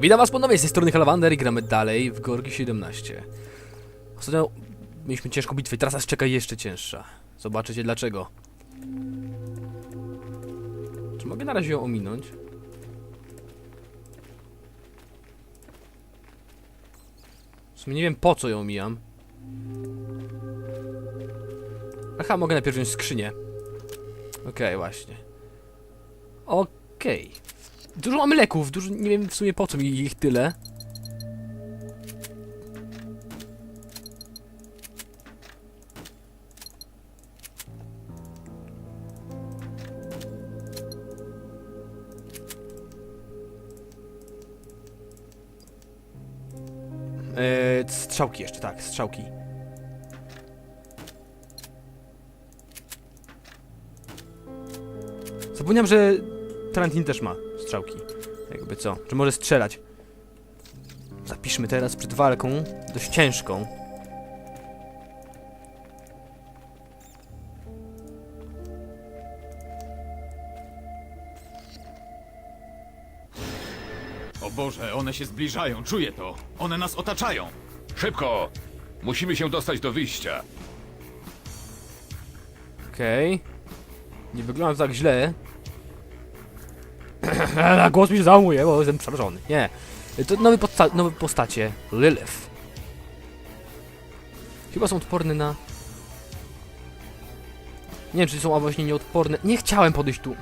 Witam was ponownie z tej strony Halawander i gramy dalej w Gorgi 17. Ostatnio mieliśmy ciężką bitwę teraz nas czeka jeszcze cięższa. Zobaczycie dlaczego. Czy mogę na razie ją ominąć? W sumie nie wiem po co ją omijam. Aha, mogę najpierw wziąć skrzynię. Okej, właśnie. Okej. Dużo mamy leków, dużo, nie wiem w sumie po co mi ich tyle. Eee, strzałki jeszcze, tak, strzałki. Zapomniałem, że Tarantin też ma strzałki. Jakby co? Czy może strzelać? Zapiszmy teraz przed walką, dość ciężką. O Boże, one się zbliżają, czuję to. One nas otaczają. Szybko! Musimy się dostać do wyjścia. Okej. Nie wygląda to tak źle. Głos mi się załamuje, bo jestem przerażony. Nie. To nowe, podsta- nowe postacie. Lilith. Chyba są odporne na... Nie wiem, czy są właśnie nieodporne. Nie chciałem podejść tu.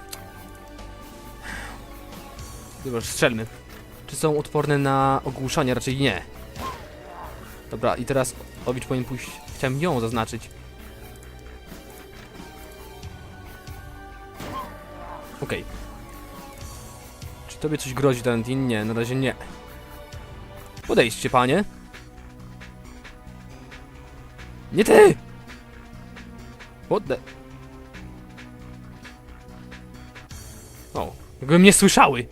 Dobra, strzelmy. Czy są odporne na ogłuszanie? Raczej nie. Dobra, i teraz Owicz powinien pójść... Chciałem ją zaznaczyć. Czy tobie coś grozi, Tarantin? Nie, na razie nie. Podejdźcie, panie. Nie ty! What the... O, jakby mnie słyszały.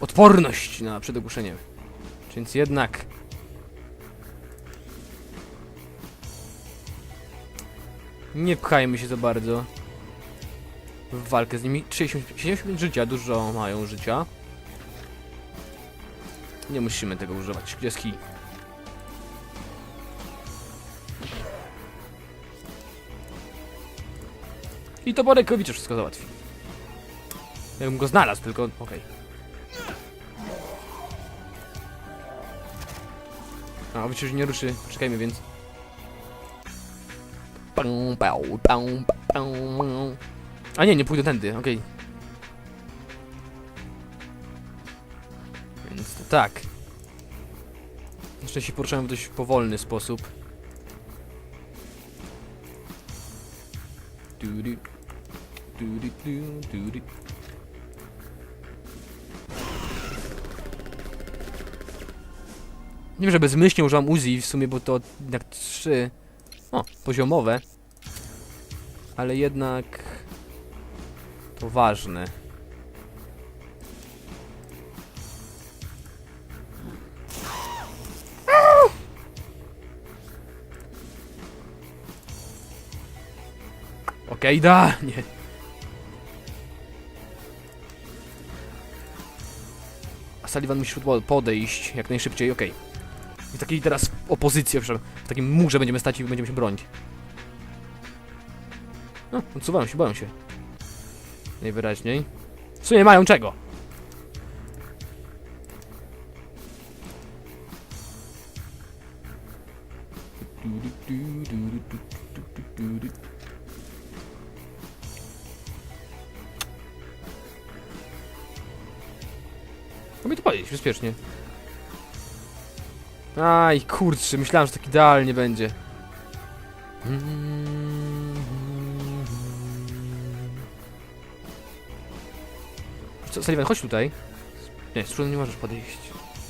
Odporność na przedogłuszenie. Więc jednak... Nie pchajmy się za bardzo w walkę z nimi. 60, 75 życia, dużo mają życia. Nie musimy tego używać. Gdzie jest? I to Borekowicz wszystko załatwi. Jakbym go znalazł, tylko okej. A, on już nie ruszy. Czekajmy więc. A nie, nie pójdę tędy, okej. Więc to tak. Jeszcze się poruszałem w dość powolny sposób. Dudu, dudu, du, dudu. Nie wiem, że bezmyślnie używam Uzi w sumie, bo to jednak trzy... O, poziomowe. Ale jednak... To ważne. Okej, da! Nie. A Sullivan musi podejść jak najszybciej, okej. W takiej teraz przepraszam, w takim murze będziemy stać i będziemy się bronić. No, odsuwają się, boją się. Najwyraźniej. W sumie mają czego? Mogę to powiedzieć, bezpiecznie. Aj, kurczę, myślałem, że tak idealnie będzie. Co, Sullivan, chodź tutaj. Nie, z nie możesz podejść.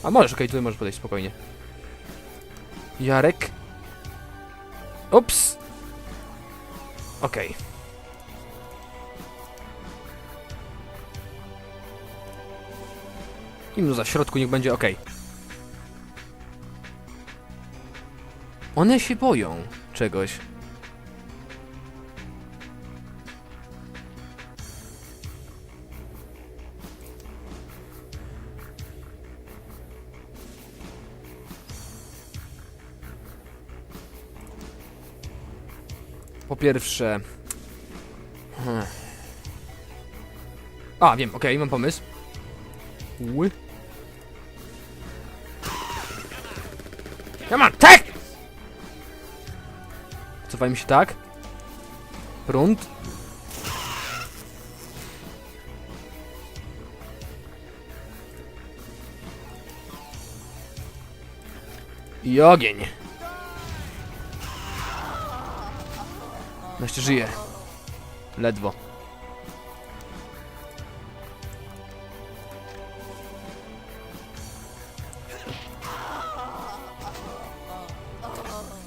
A możesz, okej, tutaj możesz podejść, spokojnie. Jarek. Ups. Okej. I mu za środku niech będzie okej. One się boją czegoś. Po pierwsze... A, wiem, okej, okay, mam pomysł. Ły. Come on, take! Tak! Cofajmy się tak. Prąd. I ogień. Jeszcze żyje. Ledwo.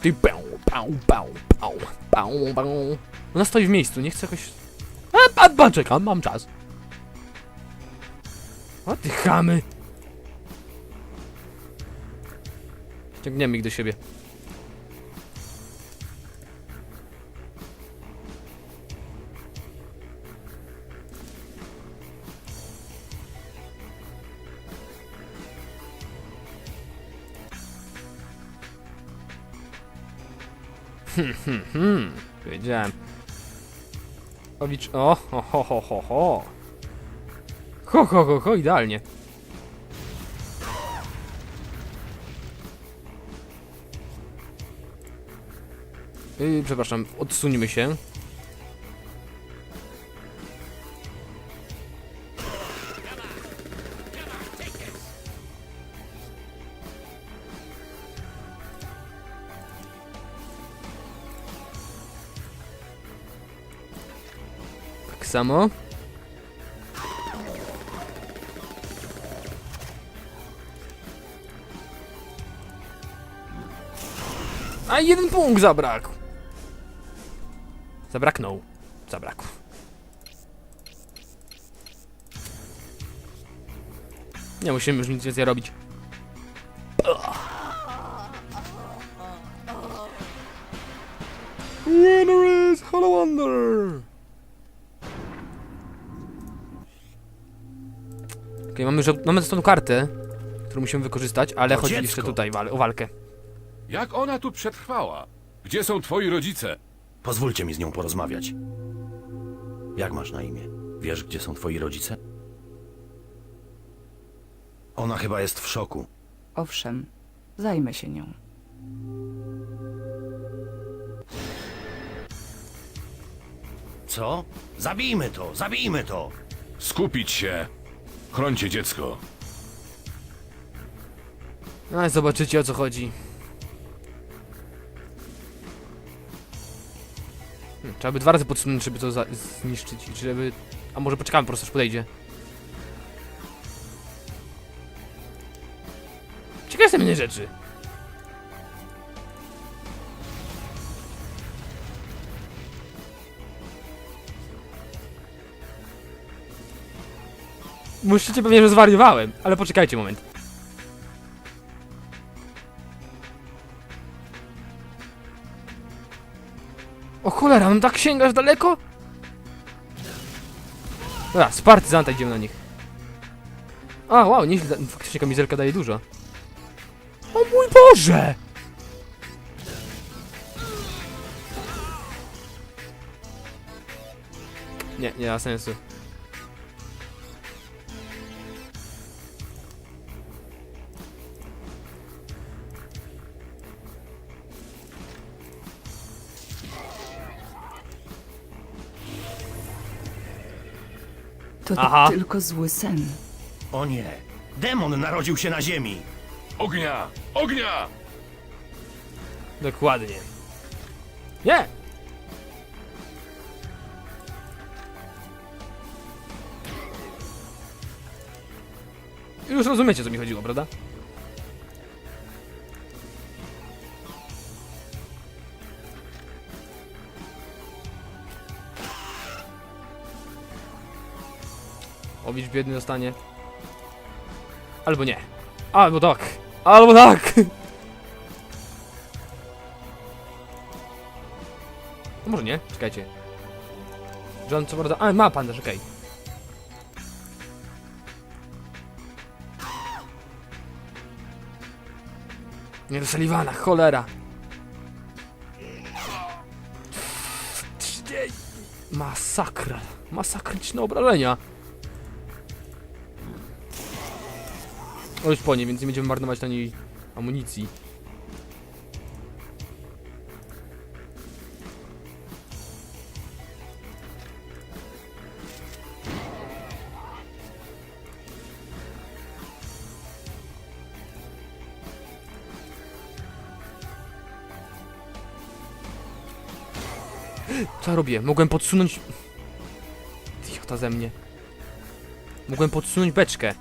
Ty pał, pał, pał, pał, pał, pał. Ona stoi w miejscu, nie chce jakoś... A, a, a czekam, mam czas. O ty chamy. Ciągniemy ich do siebie. Hmm, wiedziałem. Owicz, o, ho, ho, ho, ho, ho. Ho, ho, ho, idealnie. Yy, przepraszam, odsuńmy się. Samo. A jeden punkt zabrakł. Zabraknął. Zabrakł. Nie musimy już nic więcej robić. Winner is Hollow Wonder! Okej, mamy, żo- mamy tą kartę, którą musimy wykorzystać, ale To chodzi dziecko. jeszcze tutaj wal- o walkę. Jak ona tu przetrwała? Gdzie są twoi rodzice? Pozwólcie mi z nią porozmawiać. Jak masz na imię? Wiesz, gdzie są twoi rodzice? Ona chyba jest w szoku. Owszem, zajmę się nią. Co? Zabijmy to! Zabijmy to! Skupić się. Chrońcie dziecko. No i zobaczycie o co chodzi. Hmm, trzeba by dwa razy podsunąć, żeby to zniszczyć. Żeby... A może poczekamy, po prostu aż podejdzie. Ciekawe jestem innej rzeczy. Musicie pewnie, że zwariowałem, ale poczekajcie moment. O cholera, mam tak sięgasz daleko? Dobra, z partyzanta idziemy na nich. A, wow, nieźle, faktycznie kamizelka daje dużo. O mój Boże! Nie, nie ma sensu. To Aha. tylko zły sen. O nie! Demon narodził się na ziemi! Ognia! Ognia! Dokładnie. Nie! Już rozumiecie, co mi chodziło, prawda? Owicz biedny dostanie. Albo nie. Albo tak. Albo tak! No może nie, czekajcie. John co prawda... A, ma pandaż, okej. Nie do Sullivana, cholera. Masakra. Masakryczne obrażenia. O, już więc nie będziemy marnować na niej amunicji. Co ja robię? Mogłem podsunąć... Idiota ze mnie. Mogłem podsunąć beczkę.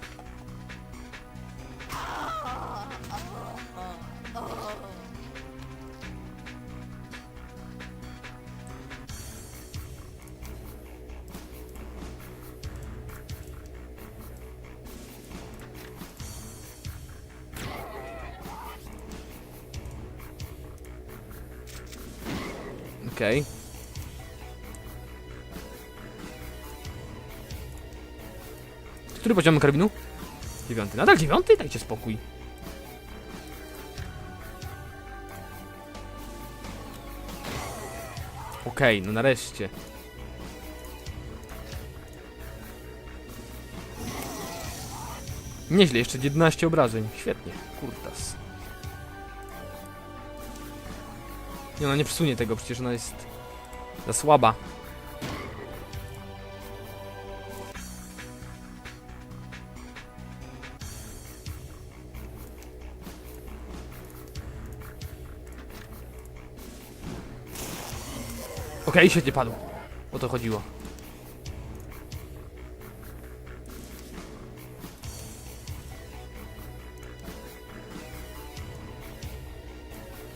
Który poziom karabinu? Dziewiąty. Nadal dziewiąty? Dajcie spokój. Okej, no nareszcie. Nieźle, jeszcze 11 obrażeń. Świetnie, kurtas. Nie, ona nie przesunie tego, przecież ona jest za słaba. Okej, świetnie padł. O to chodziło.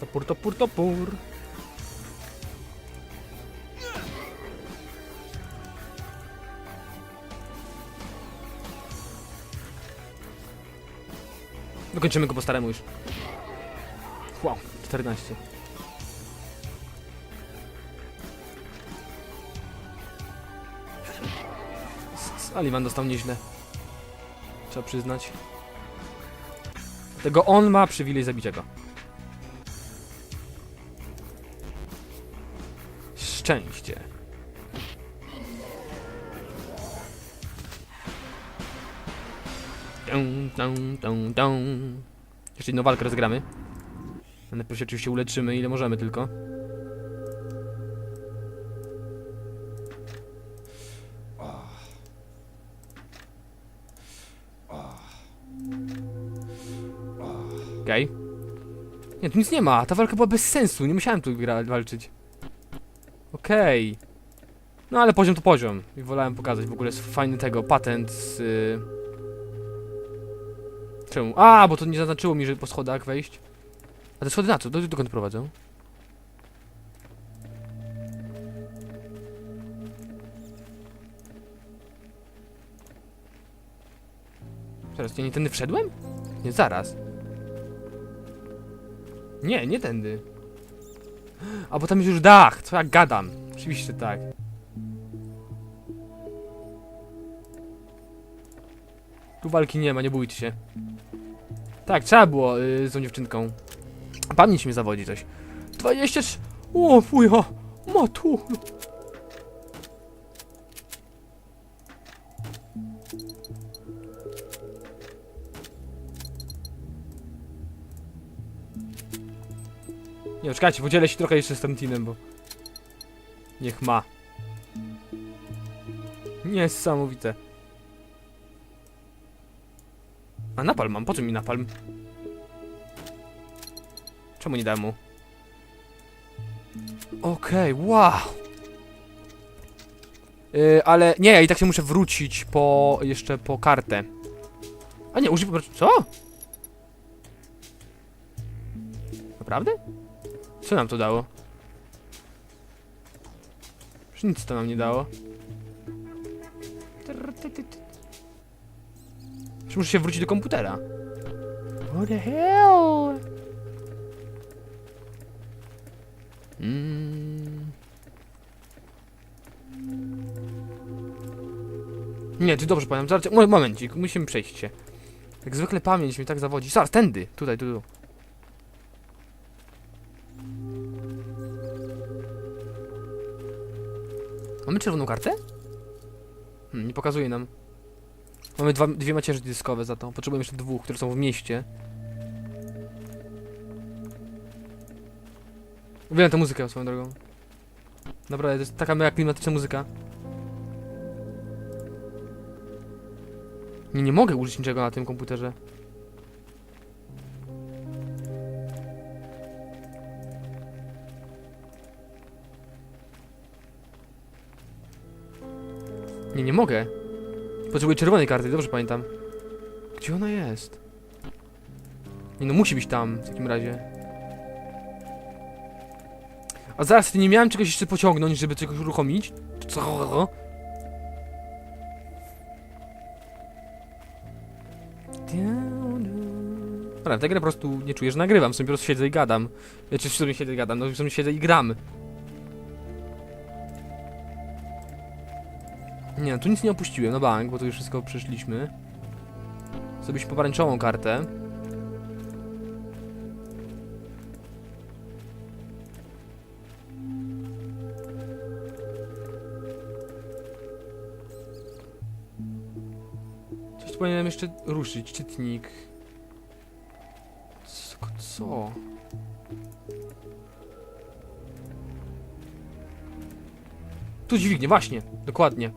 Topór, topór, topór. Dokończymy go po staremu już. Wow, 14. Aliman dostał nieźle. Trzeba przyznać. Tego on ma przywilej zabicia go. Szczęście. Dum, dum, dum, dum. Jeszcze jedną walkę rozgramy. Najpierw się oczywiście uleczymy, ile możemy tylko. Okej. Nie, tu nic nie ma. Ta walka była bez sensu. Nie musiałem tu walczyć. Okej. No ale poziom to poziom. I wolałem pokazać. W ogóle jest fajny tego patent z... y, Czemu? A, bo to nie zaznaczyło mi, że po schodach wejść. A te schody na co? Do, dokąd prowadzą? Zaraz, ja nie tędy wszedłem? Nie, zaraz. Nie, nie tędy. A bo tam jest już dach, co ja gadam. Oczywiście tak. Tu walki nie ma, nie bójcie się. Tak, trzeba było y, z tą dziewczynką. Pamięć mnie zawodzi coś. 23... O, fuja! Matu! Nie, czekajcie, podzielę się trochę jeszcze z Tantinem, bo... Niech ma. Niesamowite. A napalm mam, po co mi napalm? Czemu nie dałem mu? Okej, wow! Yy, ale nie, ja i tak się muszę wrócić po... jeszcze po kartę. A nie, użyj po prostu... Co? Naprawdę? Co nam to dało? Już nic to nam nie dało. Już muszę się wrócić do komputera. What the hell? Mm. Nie, ty dobrze pamiętam. Zaraz, mo- momencik, musimy przejść się. Jak zwykle pamięć mnie tak zawodzi. Zaraz, tędy, tutaj, tu, tu. Mamy czerwoną kartę? Hmm, nie pokazuje nam. Mamy dwa, dwie macierze dyskowe za to. Potrzebujemy jeszcze dwóch, które są w mieście. Uwielbiam tę muzykę swoją drogą. Naprawdę, to jest taka mega klimatyczna muzyka. Nie, nie mogę użyć niczego na tym komputerze. Nie, nie mogę. Potrzebuję czerwonej karty, dobrze pamiętam. Gdzie ona jest? Nie no, musi być tam w takim razie. A zaraz, ty nie miałem czegoś jeszcze pociągnąć, żeby czegoś uruchomić? Co? Dobra, tę grę po prostu nie czuję, że nagrywam, sobie po prostu siedzę i gadam. Znaczy, w sumie siedzę i gadam, no w sumie siedzę i gram. Nie, no tu nic nie opuściłem na bank, bo tu już wszystko przeszliśmy. Zrobiliśmy pomarańczową kartę. Coś tu powinienem jeszcze ruszyć, czytnik. Co? co? Tu dźwignie, właśnie, dokładnie.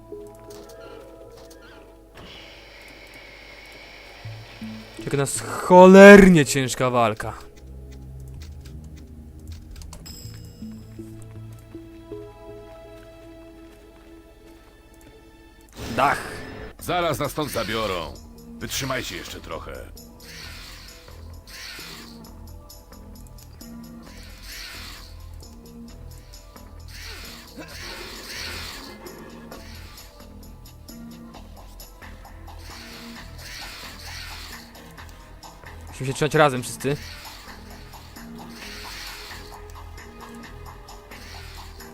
Czeka nas cholernie ciężka walka. Dach. Zaraz nas stąd zabiorą. Wytrzymajcie jeszcze trochę. Musimy się trzymać razem wszyscy.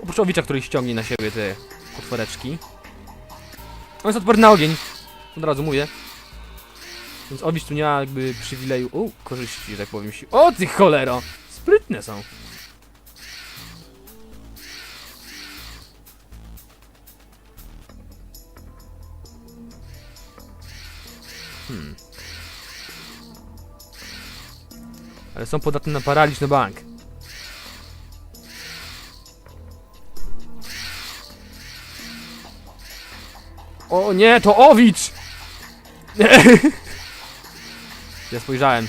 Oprócz Owicza, który ściągnie na siebie te potworeczki. On jest odporny na ogień. Od razu mówię. Więc Owicz tu nie ma jakby przywileju... U, korzyści, że tak powiem. O ty cholero! Sprytne są. Są podatne na paraliż na bank. O nie, to Owicz! Ja spojrzałem.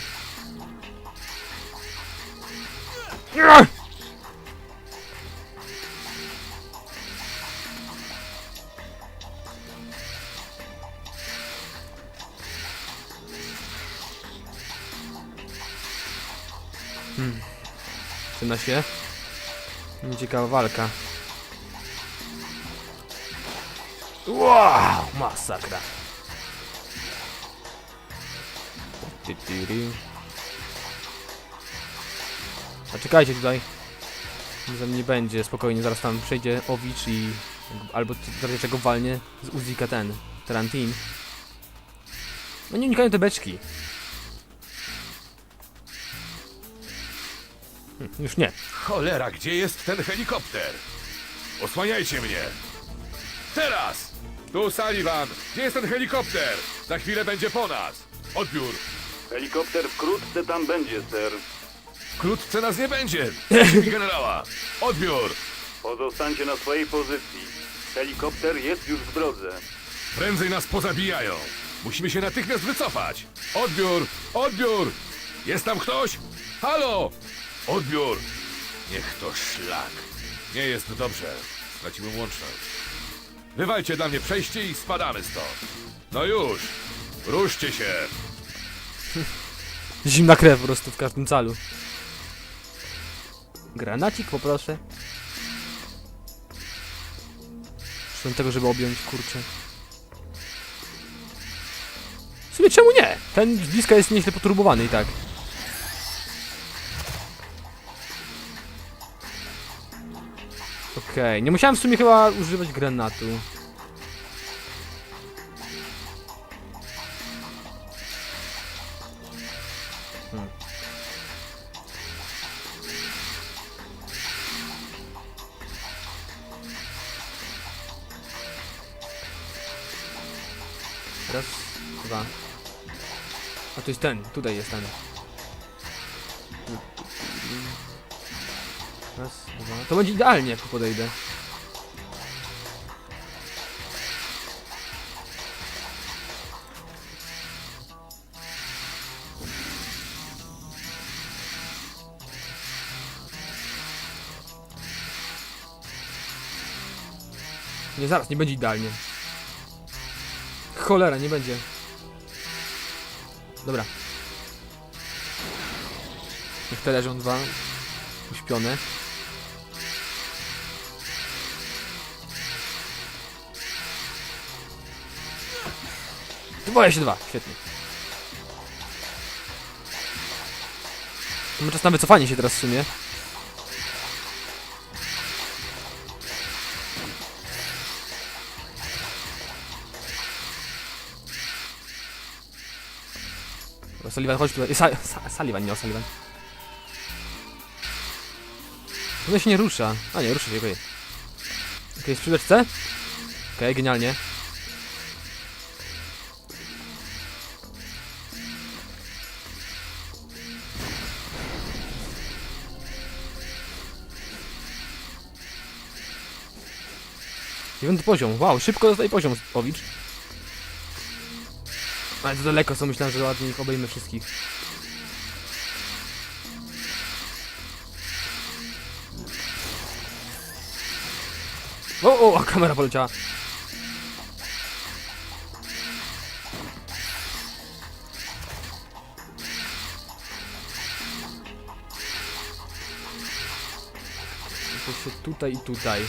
Zaczyna się. Nieciekawa walka. Wow, masakra. A czekajcie tutaj. Za mnie nie będzie, spokojnie, zaraz tam przejdzie Owicz i... Albo raczej czego walnie z Uzika ten, Tarantin. No nie unikają te beczki. Hm, już nie. Cholera, gdzie jest ten helikopter? Osłaniajcie mnie! Teraz! Tu Sullivan! Gdzie jest ten helikopter? Za chwilę będzie po nas! Odbiór! Helikopter wkrótce tam będzie, ser. Wkrótce nas nie będzie! Generała! Odbiór! Pozostańcie na swojej pozycji. Helikopter jest już w drodze. Prędzej nas pozabijają! Musimy się natychmiast wycofać! Odbiór! Odbiór! Jest tam ktoś? Halo! Odbiór! Niech to szlak. Nie jest dobrze. Straciłem łączność. Wywalcie dla mnie przejście i spadamy stąd. No już! Ruszcie się! Zimna krew po prostu w każdym calu. Granacik poproszę. Zresztą tego, żeby objąć, kurczę. W sumie czemu nie? Ten z bliska jest nieźle poturbowany i tak. Okej, nie musiałem w sumie chyba używać granatu. Hmm. Raz, dwa. A to jest ten, tutaj jest ten. Raz, dwa. To będzie idealnie, jak podejdę. Nie, zaraz, nie będzie idealnie. Cholera, nie będzie. Dobra. Niech te leżą dwa. Uśpione. Boję się dwa, świetnie. Mamy czas na wycofanie się teraz w sumie. O, Sullivan, chodź tutaj. Sa Sullivan, nie o Sullivan. Ona się nie rusza. A nie, rusza się, okej. Okej, jest przy beczce? Okej, genialnie. Dziewiąty poziom. Wow, szybko dostaje poziom, Powicz. Ale to daleko, co myślałem, że ładnie ich obejmę wszystkich. O, o, a kamera poleciała. To się tutaj i tutaj.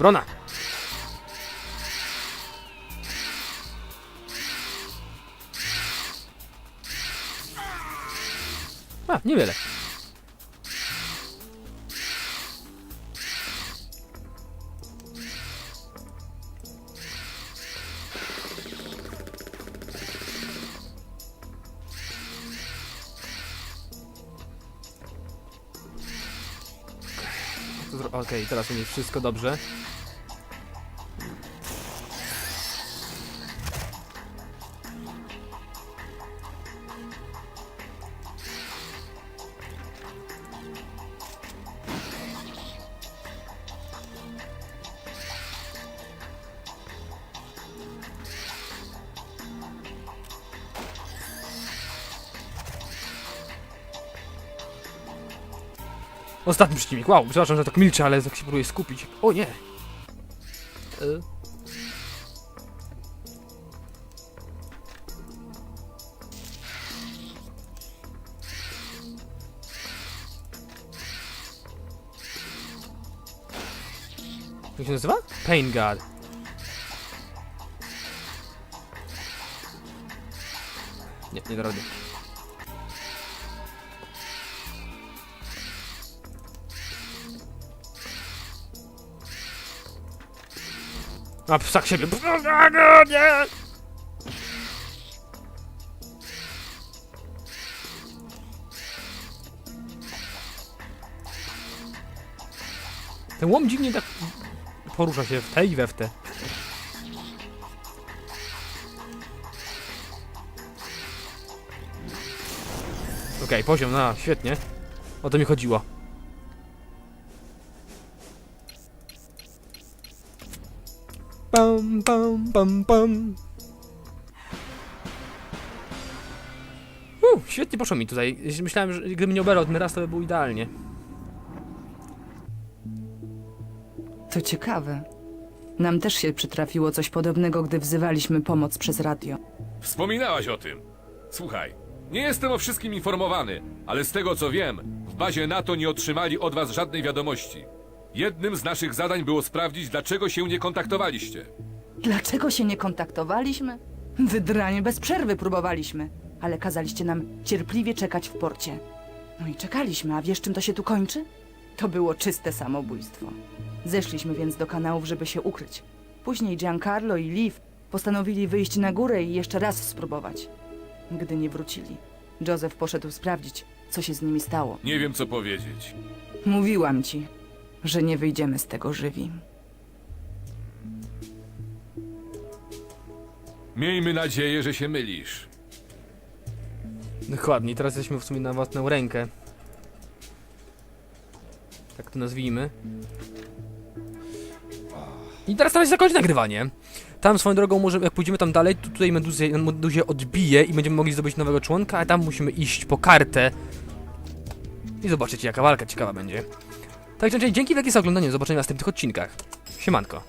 Obrona! A, niewiele. Okej, teraz u mnie wszystko dobrze. Ostatni przeciwnik. Wow, przepraszam, że tak milczę, ale tak się próbuję skupić. O nie! Y. Jak się nazywa? Pain God. Nie, nie da. A psak siebie. Nie! Ten łom dziwnie tak porusza się w te i we w te. Okej, poziom, no świetnie. O to mi chodziło. Pam, pam, pam, pam. Uh, świetnie poszło mi tutaj. Myślałem, że gdybym nie oberał ten raz, to by było idealnie. To ciekawe. Nam też się przytrafiło coś podobnego, gdy wzywaliśmy pomoc przez radio. Wspominałaś o tym. Słuchaj, nie jestem o wszystkim informowany, ale z tego co wiem, w bazie NATO nie otrzymali od was żadnej wiadomości. Jednym z naszych zadań było sprawdzić, dlaczego się nie kontaktowaliście. Dlaczego się nie kontaktowaliśmy? Wydranie bez przerwy próbowaliśmy, ale kazaliście nam cierpliwie czekać w porcie. No i czekaliśmy, a wiesz czym to się tu kończy? To było czyste samobójstwo. Zeszliśmy więc do kanałów, żeby się ukryć. Później Giancarlo i Liv postanowili wyjść na górę i jeszcze raz spróbować. Gdy nie wrócili, Joseph poszedł sprawdzić, co się z nimi stało. Nie wiem, co powiedzieć. Mówiłam ci, że nie wyjdziemy z tego żywi. Miejmy nadzieję, że się mylisz. Dokładnie, teraz jesteśmy w sumie na własną rękę. Tak to nazwijmy. I teraz teraz zakończyć nagrywanie. Tam swoją drogą może, jak pójdziemy tam dalej, to tutaj Meduzie, Meduzie odbije i będziemy mogli zdobyć nowego członka, a tam musimy iść po kartę. I zobaczycie jaka walka ciekawa będzie. Także dzięki wielkie za oglądanie, do zobaczenia w następnych odcinkach. Siemanko.